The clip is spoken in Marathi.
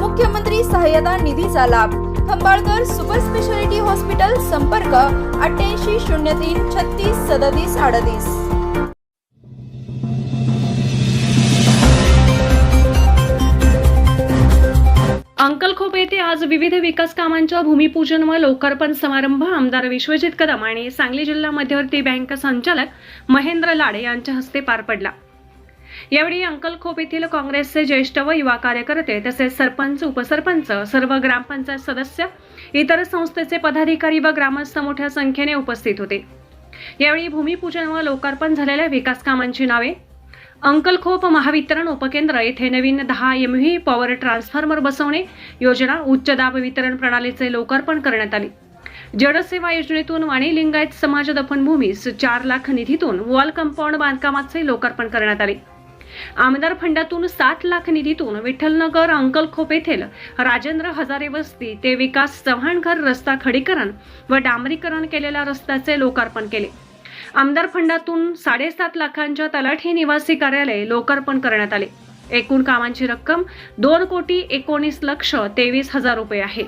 मुख्यमंत्री सहाय्यता निधीचा लाभ. खंबाळकर सुपर स्पेशालिटी हॉस्पिटल संपर्क अठ्ठ्याऐंशी शून्य तीन छत्तीस सदतीस अडतीस. अंकलखोप येथे आज विविध विकास कामांच्या भूमिपूजन व लोकार्पण समारंभ. आमदार विश्वजित कदम आणि सांगली जिल्हा मध्यवर्ती बँक संचालक महेंद्र लाडे यांच्या हस्ते पार पडला. यावेळी अंकलखोप येथील काँग्रेसचे ज्येष्ठ व युवा कार्यकर्ते तसेच सरपंच उपसरपंच सर्व ग्रामपंचायत सदस्य इतर संस्थेचे पदाधिकारी व ग्रामस्थ मोठ्या संख्येने उपस्थित होते. यावेळी भूमिपूजन व लोकार्पण झालेल्या विकास कामांची नावे अंकलखोप महावितरण उपकेंद्र येथे नवीन दहा एम व्ही पॉवर ट्रान्सफॉर्मर बसवणे योजना उच्च दाब वितरण प्रणालीचे लोकार्पण करण्यात आले. जडसेवा योजनेतून वाणी लिंगायत समाज दफनभूमीस चार लाख निधीतून वॉल कंपाऊंड बांधकामाचे लोकार्पण करण्यात आले. आमदार फंडातून सात लाख निधीतून विठ्ठलनगर अंकलखोप येथील राजेंद्र हजारे वस्ती ते विकास चव्हाणघर रस्ता खडीकरण व डांबरीकरण केलेल्या रस्त्याचे लोकार्पण केले. आमदार फंडातून साडेसात लाखांच्या तलाठी निवासी कार्यालय लोकार्पण करण्यात आले. एकूण कामांची रक्कम दोन कोटी एकोणीस लक्ष तेवीस हजार रुपये आहे.